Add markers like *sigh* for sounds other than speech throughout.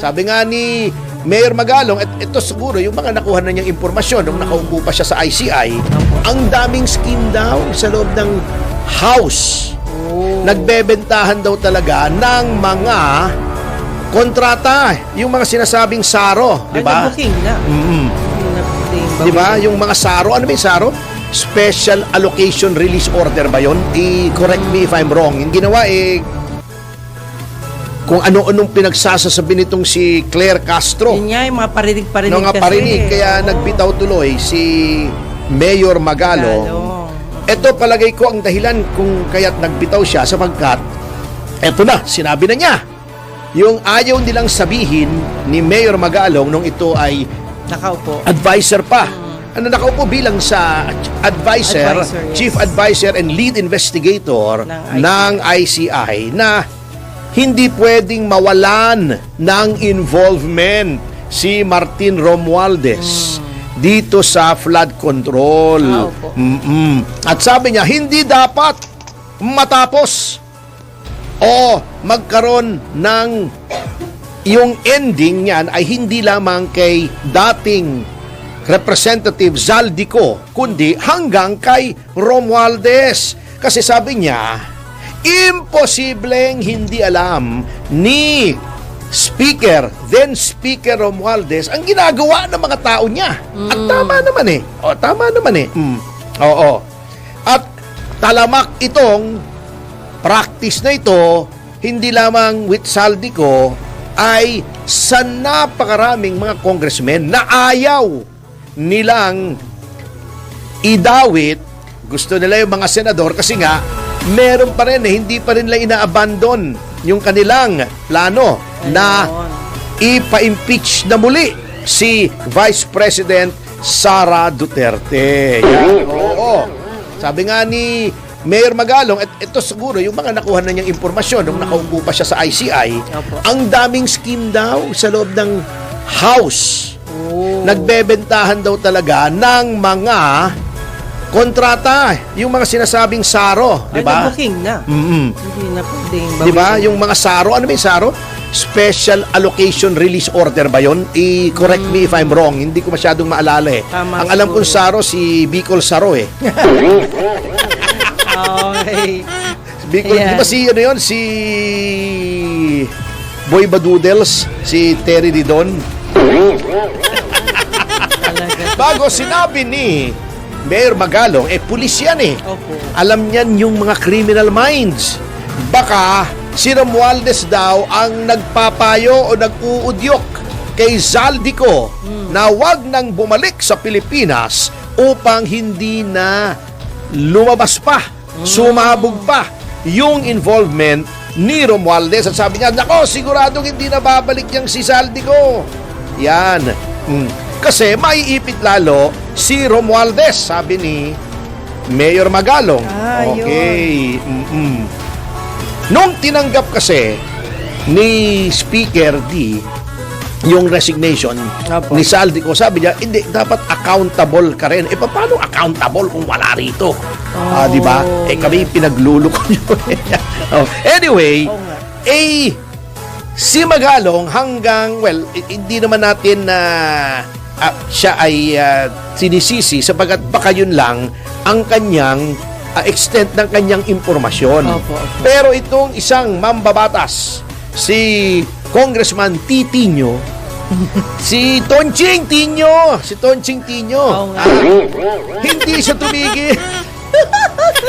Sabi nga ni Mayor Magalong, at ito siguro yung mga nakuha na niyang impormasyon nung nakaupo pa siya sa ICI, ang daming scheme daw sa loob ng house. Oh. Nagbebentahan daw talaga ng mga kontrata, yung mga sinasabing saro, di ba? na-booking na. Mm. Na-booking. Di ba? Yung mga saro, ano ba yung saro? Special Allocation Release Order ba yun? I-correct me if I'm wrong. Yung ginawa eh, kung ano-anong pinagsasasabi nitong si Claire Castro. Yun nga, yung mga parinig-parinig nga kasi. parinig, kaya Oo. nagbitaw tuloy si Mayor. Magalo. Ito palagay ko ang dahilan kung kaya't nagbitaw siya sapagkat eto na, sinabi na niya. Yung ayaw nilang sabihin ni Mayor Magalong nung ito ay Nakaupo. advisor pa. Ano nakaupo bilang sa advisor, Advisor, yes. chief advisor and lead investigator Ng ng ICI na hindi pwedeng mawalan ng involvement si Martin Romualdez dito sa flood control. Opo. Mm-mm. At sabi niya, hindi dapat matapos o magkaroon ng yung ending niyan ay hindi lamang kay dating Representative Zaldico, kundi hanggang kay Romualdez. Kasi sabi niya, imposibleng hindi alam ni Speaker, then Speaker Romualdez, ang ginagawa ng mga tao niya. At tama naman eh. O, tama naman eh. Mm. Oo. At talamak itong practice na ito, hindi lamang with Saldico, ay sa napakaraming mga congressmen na ayaw nilang idawit, gusto nila yung mga senador kasi nga, meron pa rin eh, hindi pa rin nila ina-abandon yung kanilang plano na Ayun. ipa-impeach na muli si Vice President Sara Duterte. Yan, oo. Sabi nga ni Mayor Magalong, at ito siguro yung mga nakuha na niyang impormasyon nung nakaupo pa siya sa ICI, Opo. ang daming scheme daw sa loob ng house. Oh. Nagbebentahan daw talaga ng mga kontrata, yung mga sinasabing saro, di Ay, ba? na-booking na. Mm-mm. Hindi na pwedeng Di ba? Yung mga saro, ano ba yung saro? Special Allocation Release Order ba yun? I-correct me if I'm wrong. Hindi ko masyadong maalala eh. Tama Ang alam kong saro, si Bicol Saro eh. Okay. Bicol, Ayan. di ba si, ano yun? Si Boy Badoodles, si Terry Didon. Bago sinabi ni Mayor Magalong, eh pulis yan eh. Opo. alam niyan yung mga criminal minds. Baka si Romualdez daw ang nagpapayo o nag-uudyok kay Zaldico na wag nang bumalik sa Pilipinas upang hindi na lumabas pa, sumabog pa yung involvement ni Romualdez. At sabi niya, nako, siguradong hindi na babalik yung si Zaldico. Yan. Mm. Kasi maiipit lalo si Romualdez, sabi ni Mayor Magalong. Ah, yun. okay. Mm-mm. Nung tinanggap kasi ni Speaker D yung resignation Apo. ni Saldico, sabi niya, hindi, dapat accountable ka rin. Eh, paano accountable kung wala rito? Ah, di ba? Eh, kami pinagluloko *laughs* niyo. oh, anyway, nga. eh, si Magalong hanggang, well, hindi naman natin na ah, siya ay ah, sinisisi sapagkat baka yun lang ang kanyang ah, extent ng kanyang impormasyon. Opo, opo. Pero itong isang mambabatas, si Congressman Titinho, *laughs* si Tonching Tinyo, si Tonching Tinyo, nga. ah, hindi siya tumigil. *laughs*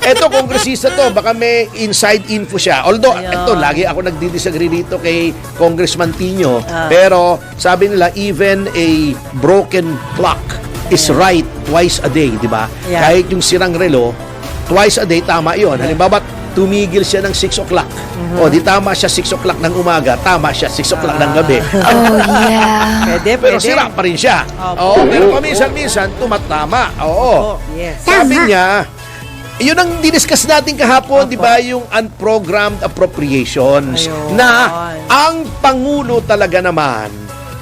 Eto, kongresista to, baka may inside info siya. Although, Ayun. eto, lagi ako nagdi-disagree dito kay Congressman Tino. Ah. Pero, sabi nila, even a broken clock is right twice a day, di ba? Yeah. Kahit yung sirang relo, twice a day, tama yon. Halimbawa, tumigil siya ng 6 o'clock. Mm-hmm. O, di tama siya 6 o'clock ng umaga, tama siya 6 o'clock ng gabi. *laughs* Oh, yeah. Pwede, Pero pwede. sira pa rin siya. Opo. Oo, pero paminsan-minsan, tumatama. Oo. Oh, yes. Sabi niya, yun ang diniscuss natin kahapon, di ba, yung unprogrammed appropriations. Ayun. Na ang Pangulo talaga naman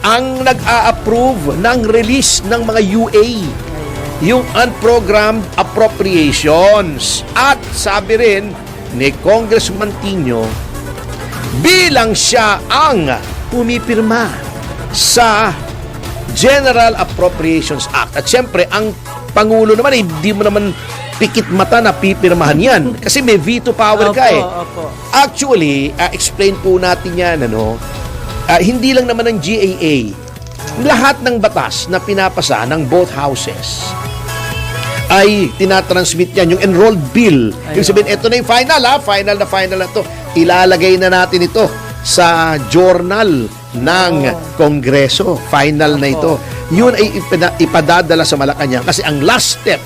ang nag-a-approve ng release ng mga UA. Yung unprogrammed appropriations. At sabi rin ni Congressman Tino, bilang siya ang pumipirma sa General Appropriations Act. At syempre, ang Pangulo naman, eh, hindi mo naman pikit mata na pipirmahan yan. Kasi may veto power ka eh. Opo, opo. Actually, ah, explain po natin yan, ano, ah, hindi lang naman ng GAA, lahat ng batas na pinapasa ng both houses ay tinatransmit yan, yung enrolled bill. Yung Ayun. sabihin, ito na yung final ha, final na final na to. Ilalagay na natin ito sa journal ng Oo. Kongreso. Final na ito. Yun ay ipada- ipadadala sa Malacanang kasi ang last step.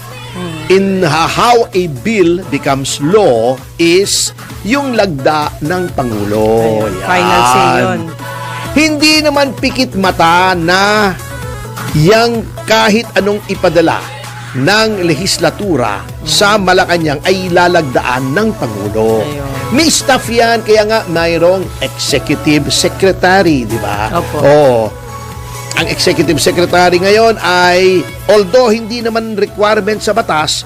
In how a bill becomes law is yung lagda ng Pangulo. Ayun, Final say yun. Hindi naman pikit mata na yang kahit anong ipadala ng legislatura sa Malacanang ay lalagdaan ng Pangulo. Ayun. May staff yan, kaya nga mayroong executive secretary, di ba? Opo. Oo. Ang executive secretary ngayon ay, although hindi naman requirement sa batas,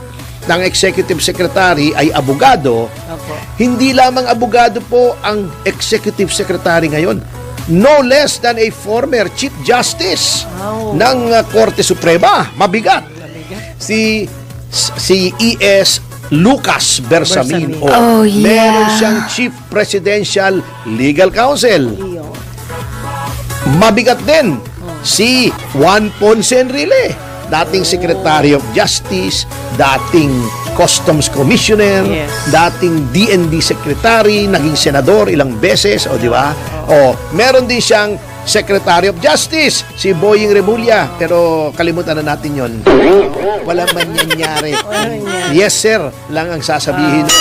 ng executive secretary ay abogado, Opo. hindi lamang abogado po ang executive secretary ngayon. No less than a former chief justice Wow. ng uh, Korte Suprema. Mabigat. Mabigat. Si si ES Lucas Bersamin. Bersamin. Oh, yeah. Meron siyang chief presidential legal counsel. Mabigat din si Juan Ponce Enrile, dating Secretary of Justice, dating Customs Commissioner, Yes. dating DND Secretary, naging senador ilang beses, o di ba? O, meron din siyang Secretary of Justice, si Boying Remulla, pero kalimutan na natin yon. Wala man nangyari. Yes, sir, lang ang sasabihin mo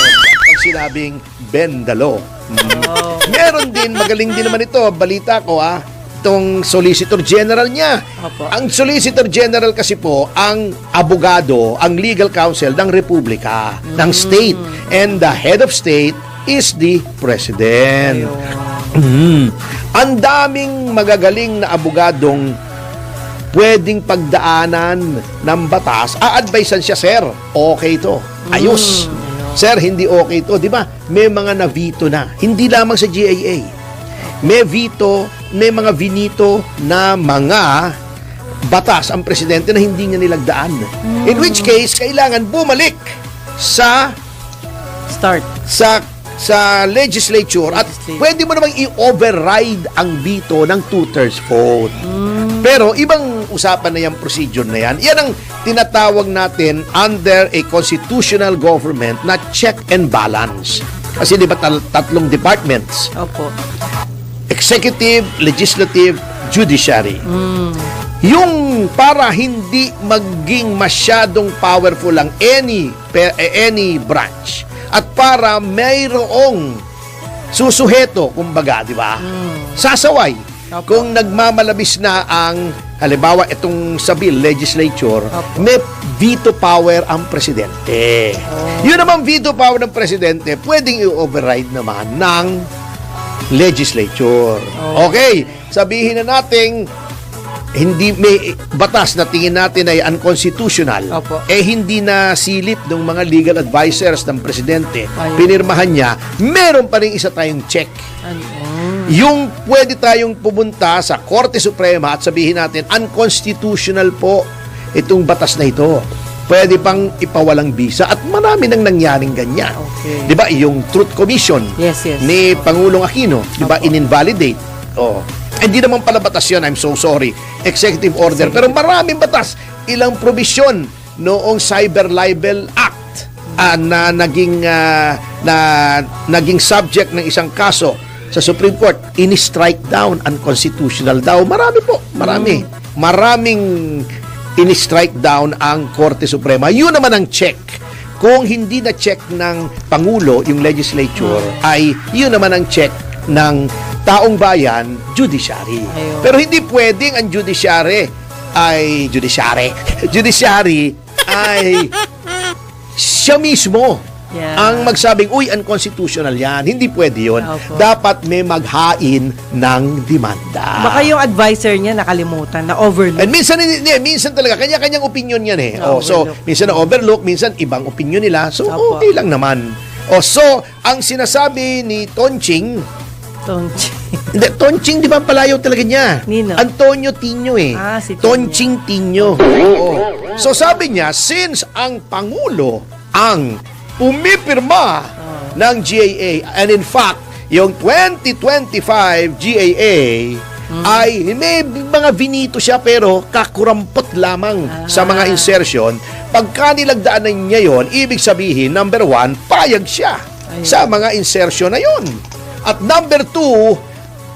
pag sinabing bend the law. Mm. Oh. Meron din, magaling din naman ito, balita ko ah, itong Solicitor General niya. Opo. Ang Solicitor General kasi po, ang abogado, ang legal counsel ng Republika, ng state. And the head of state is the President. Mm. Ang daming magagaling na abogadong pwedeng pagdaanan ng batas. A-advisean siya, sir. Okay to. Ayos. Mm. Sir, hindi okay to. Di ba? May mga na-veto na. Hindi lamang sa GAA. May veto, may mga vinito na mga batas ang presidente na hindi niya nilagdaan. In which case, kailangan bumalik sa Start. sa sa legislature at pwede mo namang i-override ang veto ng two-thirds vote. Pero ibang usapan na yung procedure na yan. Yan ang tinatawag natin under a constitutional government na check and balance. Kasi di ba tatlong departments? Opo. Executive, Legislative, Judiciary. Mm. Yung para hindi maging masyadong powerful ang any eh, any branch at para mayroong susuheto kumbaga, di ba? Sasaway. Opo. Kung nagmamalabis na ang halimbawa itong sa bill legislature, Opo. may veto power ang presidente. Yun naman veto power ng presidente, pwedeng i-override naman ng legislature. Oh. Okay, sabihin na nating hindi may batas na tingin natin ay unconstitutional. Opo. Eh hindi na silip ng mga legal advisors ng presidente. Ayun. Pinirmahan niya, meron pa rin isa tayong check. Ano? Yung pwede tayong pumunta sa Korte Suprema at sabihin natin, unconstitutional po itong batas na ito. Pwede pang ipawalang bisa at marami nang nangyaring ganyan. Okay. Di ba? Yung Truth Commission Yes, yes. ni Pangulong Aquino, di ba? In-invalidate. Oh. Hindi naman pala batas yun, I'm so sorry. Executive order. Pero maraming batas. Ilang provision noong Cyber Libel Act ah, na naging ah, na naging subject ng isang kaso sa Supreme Court ini-strike down unconstitutional daw marami po marami maraming ini-strike down ang Korte Suprema. Yun naman ang check. Kung hindi na check ng Pangulo yung legislature ay yun naman ang check ng taong bayan judiciary. Ayun. pero hindi pwedeng ang judiciary ay judiciary. *laughs* Judiciary ay siya mismo Yeah. ang magsabing, uy, unconstitutional yan. Hindi pwede yun. Opo. Dapat may maghain ng demanda. Baka yung advisor niya nakalimutan, na overlook. And minsan, hindi, minsan talaga, kanya-kanyang opinion yan eh. Oh, so, Na-overlook. minsan na-overlook, minsan ibang opinion nila. So, Opo. okay lang naman. Oh, so, ang sinasabi ni Tonching, Tong *laughs* Hindi, Tonching, di ba palayaw talaga niya? Nino? Antonio Tino eh. Ah, si Tino. Tonching Tino. Oo. So sabi niya, since ang Pangulo ang pumipirma ng GAA, and in fact, yung 2025 GAA ay may mga vinito siya pero kakurampot lamang sa mga insertion. Pagka nilagdaanan niya yon, ibig sabihin, number one, payag siya Ayun. sa mga insertion na yon. At number two,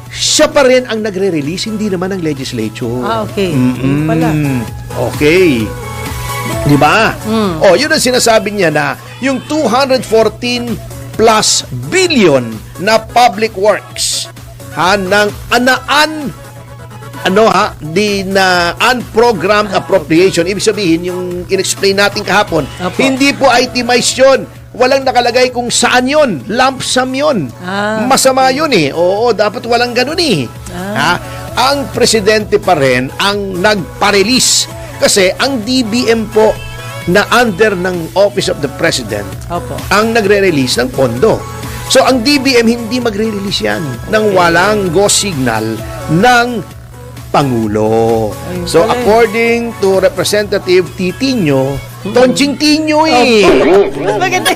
siya pa rin ang nagre-release, hindi naman ang legislature. Ah, okay. Mm-mm. Pala. Okay. Di ba? Mm. Oh, yun ang sinasabi niya na yung 214 plus billion na public works ha ng anaan ano ha, di na unprogrammed appropriation. Ibig sabihin, yung in-explain natin kahapon, Apo. hindi po itemized yun. Walang nakalagay kung saan yun. Lump sum yun. Ah. Masama yun eh. Oo, dapat walang ganun eh. Ah. Ha? Ang presidente pa rin ang nagpa-release. Kasi ang DBM po na under ng Office of the President Opo. ang nagre-release ng pondo. So ang DBM hindi magre-release yan ng walang go signal ng Pangulo. Ayun So eh. according to Representative Titinho, Tonching Tinyo eh. *laughs* Maganda.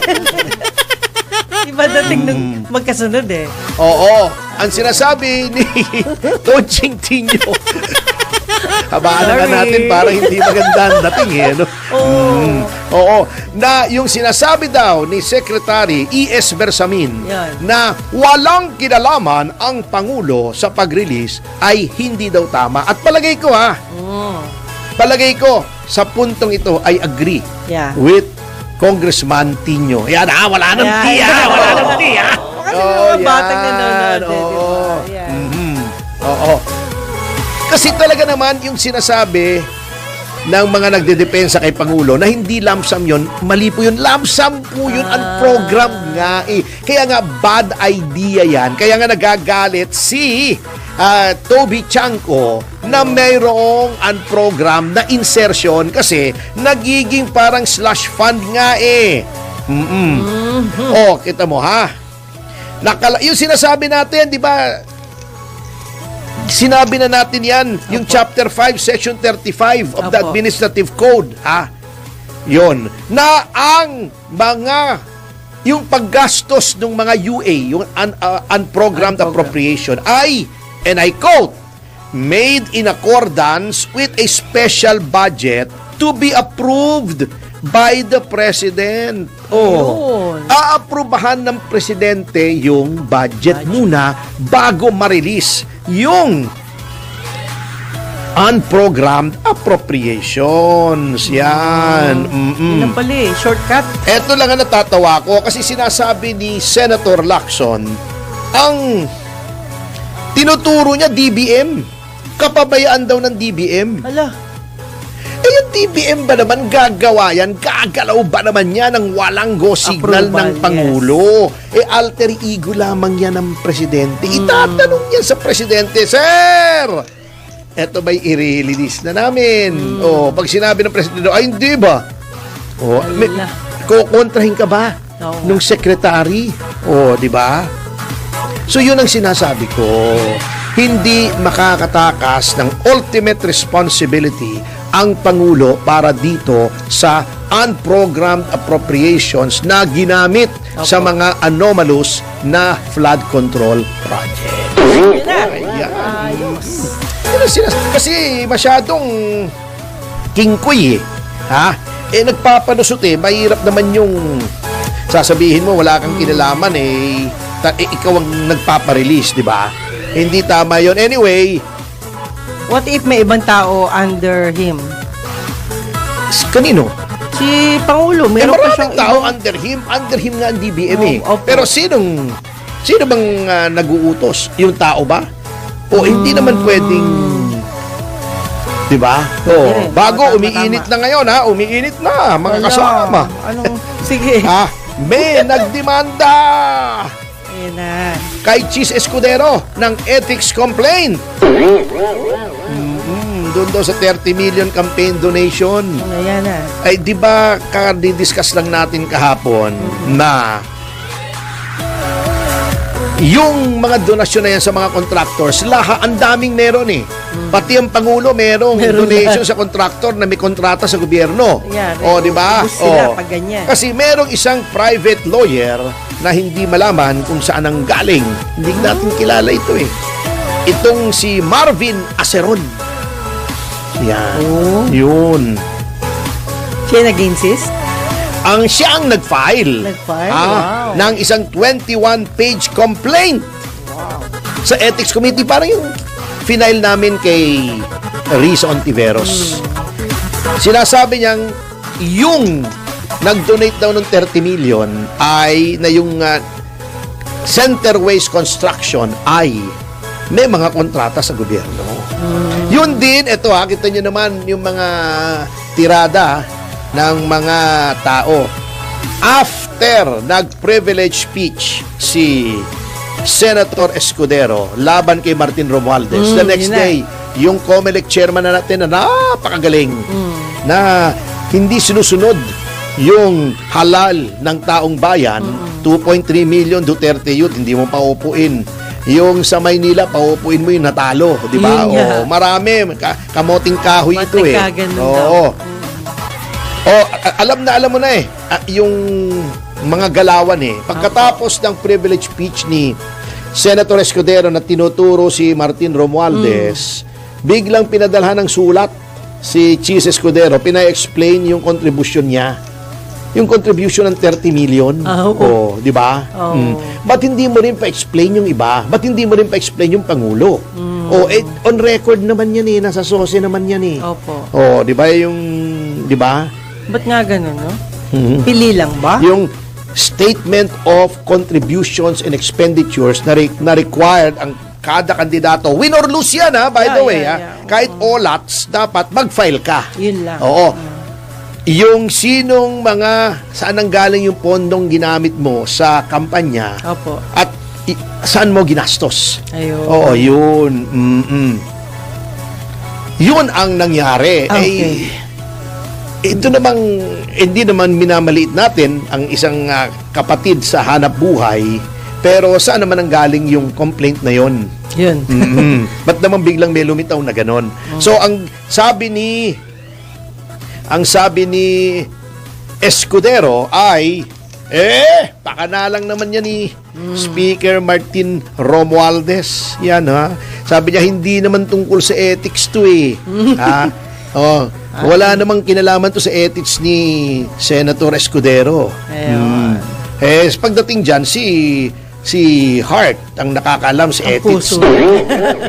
*laughs* Iba dating nung Mm. magkasunod eh. Oo. Ang sinasabi ni *laughs* Tonching Tinyo. Habaan na Sorry. natin para hindi maganda ang dating eh. No? Oo. Mm. Oo. Na yung sinasabi daw ni Secretary E.S. Bersamin Yan. na walang kinalaman ang Pangulo sa pag-release ay hindi daw tama. At palagay ko ha, Mm. palagay ko sa puntong ito ay agree Yeah. with Congressman Tinyo. Yan ha, wala nang Yan. ti ha, wala nang ti ha. Kasi mga batang nanonood eh, di Oo. ba? Yan. Mhm. Oo. Kasi talaga naman yung sinasabi ng mga nagdedepensa kay Pangulo na hindi lamsam yon mali po yun. Lamsam po yun. Ang Ah. program nga eh. Kaya nga bad idea yan. Kaya nga nagagalit si ah, Toby Chanko na mayroong unprogram na insertion kasi nagiging parang slush fund nga eh. Mm-mm. Oh, kita mo ha? Nakala yung sinasabi natin, di ba? Sinabi na natin yan, yung chapter 5, section 35 of the administrative code, ha? Yon. Na ang mga yung paggastos ng mga UA, yung un- uh, unprogrammed Unprogrammed. appropriation ay, and I quote, made in accordance with a special budget to be approved by the President. Oh. Aaprubahan ng Presidente yung budget muna bago ma-release yung unprogrammed appropriations. Yan. Mm-mm. Na pala eh. Shortcut. Eto lang ang natatawa ko kasi sinasabi ni Senator Lacson ang tinuturo niya DBM. Kapabayaan daw ng DBM. Hala. Eh yung DBM ba naman gagawa yan? Gagalaw ba naman yan ng walang go signal Approval, ng Pangulo? Eh alter ego lamang yan ng Presidente. Itatanong yan sa Presidente, Sir! Eto ba'y i-release na namin? O, pag sinabi ng Presidente, ay hindi ba? O, may, Ala. kukontrahin ka ba nga. nung secretary? O, di ba? So yun ang sinasabi ko. Hindi makakatakas ng ultimate responsibility ang Pangulo para dito sa unprogrammed appropriations na ginamit sa mga anomalous na flood control project. Ayan. Kasi masyadong kingkoy eh. Ha? Eh nagpapanusot eh. Mahirap naman yung sasabihin mo wala kang kinalaman eh. Ta- eh, ikaw ang nagpaparelease, di ba? Hindi tama yon Anyway, What if may ibang tao under him? kanino? Si Pangulo, Eh, meron pa maraming siyang tao ibang- under him. Under him nga ang DBM eh. Oh, opo. Pero sinong, sino bang ah, nag-uutos? Yung tao ba? O hindi naman pwedeng... Di ba? Oh, bago umiinit na ngayon ha, umiinit na mga Wala. kasama. Anong, sige. Ha? May *laughs* nagdemanda Ayan na. kay Cheese Escudero ng ethics complaint. Mm, doon daw sa 30 million campaign donation. Ayan na. Ay, di ba ka-discuss lang natin kahapon na yung mga donasyon na yan sa mga contractors, laha, ang daming meron eh. Pati ang Pangulo merong Meron donation sa contractor na may kontrata sa gobyerno. Yan, o, di ba? O. pag ganyan. Kasi merong isang private lawyer na hindi malaman kung saan ang galing. Hindi natin kilala ito eh. Itong si Marvin Aceron. Yan. Oh. Yun. Siya nag-insist? Ang siya ang nag-file. Nag-file? Ah, Wow. ng isang 21-page complaint sa Ethics Committee. Parang yung final namin kay Riz Ontiveros. Sinasabi niyang yung nag-donate daw ng 30 million ay na yung ah, Centerways Construction ay may mga kontrata sa gobyerno. Yun din, ito ha, kita nyo naman yung mga tirada ng mga tao. After nag-privilege speech si Senator Escudero laban kay Martin Romualdez, Mm, the next yun na. day, yung COMELEC chairman na natin na napakagaling Mm. na hindi sinusunod yung halal ng taong bayan, 2.3 million Duterte Youth, hindi mo paupuin. Yung sa Maynila, paupuin mo yung natalo, di ba? Nga. Oo, marami, ka- kamoting kahoy ito eh. Oo. daw. Oh, alam na alam mo na eh, ah, yung mga galawan eh. Pagkatapos ng privilege speech ni Senator Escudero na tinuturo si Martin Romualdez, biglang pinadalhan ng sulat si Cheese Escudero, pina-explain yung contribution niya. Yung contribution ng 30 million. Oo. Oh, di ba? Oo. Mm. Ba't hindi mo rin pa-explain yung iba? Ba't hindi mo rin pa-explain yung Pangulo? Oh, eh, on record naman yan eh. Nasa sose naman yan eh. Opo. Oh, di ba yung, di ba? Ba't nga ganun, no? Mhm. Pili lang ba? Yung statement of contributions and expenditures na, re- na required ang kada kandidato, win or lose yan ha, by Yeah, the way yeah, ha. yeah. Kahit olats, dapat mag-file ka. Yun lang. Oo. Yung sinong mga, saan ang galing yung pondong ginamit mo sa kampanya Opo. at i- saan mo ginastos. Ayun. Oo, yun. Mm-mm. Yun ang nangyari. Okay. Eh, ito namang, hindi naman minamaliit natin ang isang ah, kapatid sa hanap buhay, pero saan naman ang galing yung complaint na yon? Yun. *laughs* Mhm. Ba't naman biglang may lumitaw na ganon? So, ang sabi ni ang sabi ni Escudero ay eh, baka na lang naman yan ni Speaker Martin Romualdez. Yan ha. Sabi niya, hindi naman tungkol sa ethics to eh. ha? *laughs* Oh, wala namang kinalaman to sa ethics ni Senator Escudero. Ayun. Hmm. Eh, pagdating dyan, si si Hart ang nakakalam sa Ang ethics puso.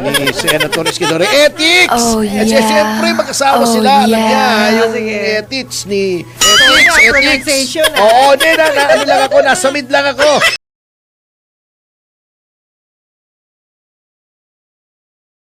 ni Senator Escudero. *laughs* Ethics! Oh, Eh, yeah. siyempre, magkasama Oh, sila. Alam yeah. niya, yung Sige. ethics ni... Ethics, ethics. pronunciation, ah. Oo, di na, na, ano lang ako, nasa mid lang ako.